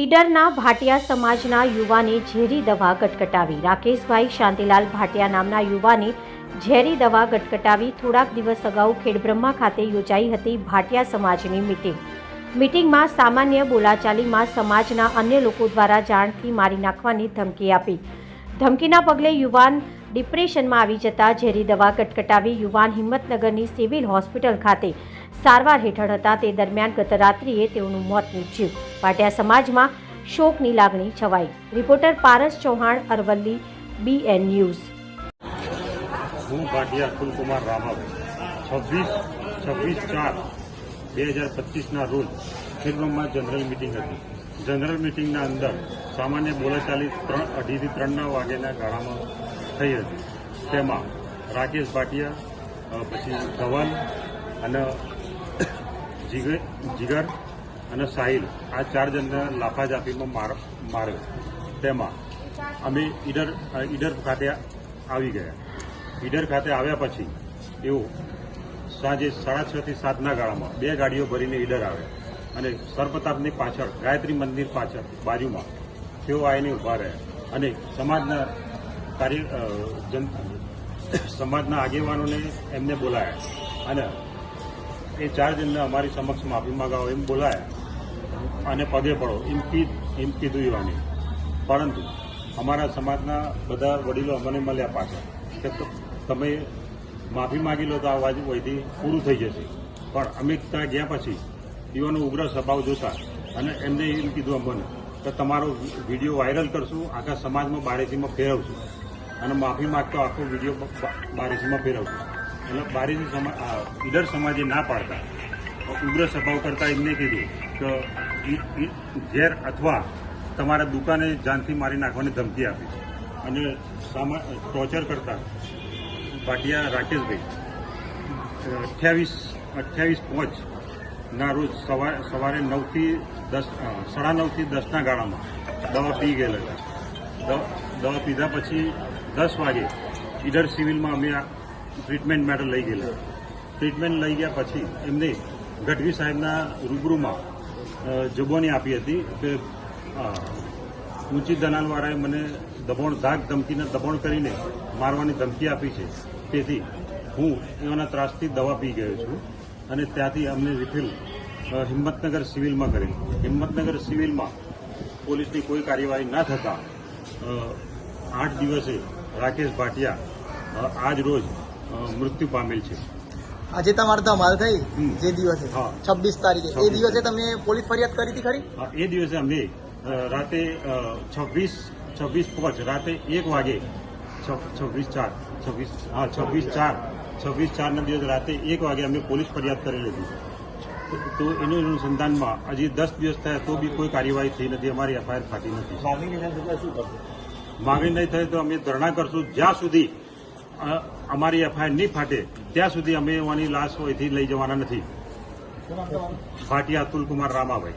ઈડરના ભાટિયા સમાજના યુવાને ઝેરી દવા ગટગટાવી. રાકેશભાઈ શાંતિલાલ ભાટિયા નામના યુવાને ઝેરી દવા ગટગટાવી થોડાક દિવસ અગાઉ ખેડબ્રહ્મા ખાતે યોજાઈ હતી ભાટિયા સમાજની મીટિંગ. મીટિંગમાં સામાન્ય બોલાચાલીમાં સમાજના અન્ય લોકો દ્વારા જાણથી મારી નાખવાની ધમકી આપી. ધમકીના પગલે યુવાન ડિપ્રેશનમાં આવી જતા ઝેરી દવા કટકટાવી યુવાન હિંમતનગરની સિવિલ હોસ્પિટલ ખાતે સારવાર હેઠળ હતા. તે દરમિયાન ગત રાત્રિએ તેઓનું મોત નીપજ્યું. પાટિયા સમાજમાં શોકની લાગણી છવાઈ. Reporter Paras Chauhan, Aravalli BN news હું ભાટિયા અતુલકુમાર રામાભાઈ છવ્વીસ છવ્વીસ ચાર, બે હજાર પચીસના રોજ ખેડબ્રહ્મા જનરલ મિટિંગ હતી. જનરલ મિટિંગના અંદર સામાન્ય બોલાચાલી ત્રણ, અઢીથી ત્રણના વાગ્યાના ગાળામાં થઈ હતી. તેમાં રાકેશ ભાટિયા પછી ધવલ અને જીગર અને સાહિલ આ ચાર જણને લાફાજાફીમાં માર, માર્યો. તેમાં અમે ઈડર ઈડર ખાતે આવી ગયા. ઈડર ખાતે આવ્યા પછી તેઓ સાંજે સાડા છથી સાતના ગાળામાં બે ગાડીઓ ભરીને ઈડર આવ્યા અને સર્પતાપની પાછળ, ગાયત્રી મંદિર પાછળ, બાજુમાં તેઓ આવીને ઊભા રહ્યા. અને સમાજના કાર્ય સમાજના આગેવાનોને એમને બોલાયા. અને એ ચાર જણને અમારી સમક્ષ માફી માંગાવો એમ બોલાયા અને પગે પડો એમ કીધું એમ કીધું યુવાની પરંતુ અમારા સમાજના બધા વડીલો અમને મળ્યા પાછા કે તમે માફી માગી લો તો આ વાજ વહીથી પૂરું થઈ જશે. પણ અમે ત્યાં ગયા પછી યુવાનો ઉગ્ર સ્વભાવ જોતા અને એમને એમ કીધું અમને કે તમારો વીડિયો વાયરલ કરશું, આખા સમાજમાં બારેસીમાં ફેરવશું. અને માફી માગતો આખો વીડિયો બારેસીમાં ફેરવશું. એટલે બારેસી સમા ઈડર સમાજે ના પાડતા. ઉગ્ર સ્વભાવ કરતા એમને કીધું કે ઝેર અથવા તમારા દુકાને જાનથી મારી નાખવાની ધમકી આપી અને સામા ટોર્ચર કરતા ભાટિયા રાકેશભાઈ, અઠ્યાવીસ અઠ્યાવીસ પાંચ ના રોજ સવારે નવથી દસ સાડા નવથી દસના ગાળામાં દવા પી ગયેલા દવા- પીધા પછી દસ વાગે ઈડર સિવિલમાં અમે ટ્રીટમેન્ટ માટે લઈ ગયેલા. ટ્રીટમેન્ટ લઈ ગયા પછી એમને ગઢવી સાહેબના રૂબરૂમાં જુબાની આપી હતી કે ઊંચી દલાલવાળાએ મને દબાણ, ધાક ધમકીને દબાણ કરીને મારવાની ધમકી આપી છે. તેથી હું એવાના ત્રાસથી દવા પી ગયો છું અને ત્યાંથી અમને રિફિલ હિંમતનગર સિવિલમાં કરી. હિંમતનગર સિવિલમાં પોલીસની કોઈ કાર્યવાહી ના થતાં આઠ દિવસે રાકેશ ભાટિયા આજ રોજ મૃત્યુ પામેલ છે. આજે તમારે ધમાલ થઈ. જે દિવસે? હા. છવ્વીસ તારીખે. એ દિવસે તમે પોલીસ ફરિયાદ કરી હતી ખરી? એ દિવસે અમે રાતે છવ્વીસ છવ્વીસ પાંચ રાતે એક વાગે છવ્વીસ ચાર છવ્વીસ હા છવ્વીસ ચાર છવ્વીસ ચારના દિવસ રાતે એક વાગે અમે પોલીસ ફરિયાદ કરેલી હતી. તો- એનું અનુસંધાનમાં હજી દસ દિવસ થયા તો બી કોઈ કાર્યવાહી થઈ નથી અમારી એફઆઈઆર ફાટી નથી. માગણી નહીં થાય તો અમે ધરણા કરશું જ્યાં સુધી અમારી એફઆઈઆર નહીં ફાટે. ત્યાં સુધી અમે એવાની લાશ અહીંથી લઈ જવાના નથી. ભાટિયા અતુલકુમાર રામાભાઈ.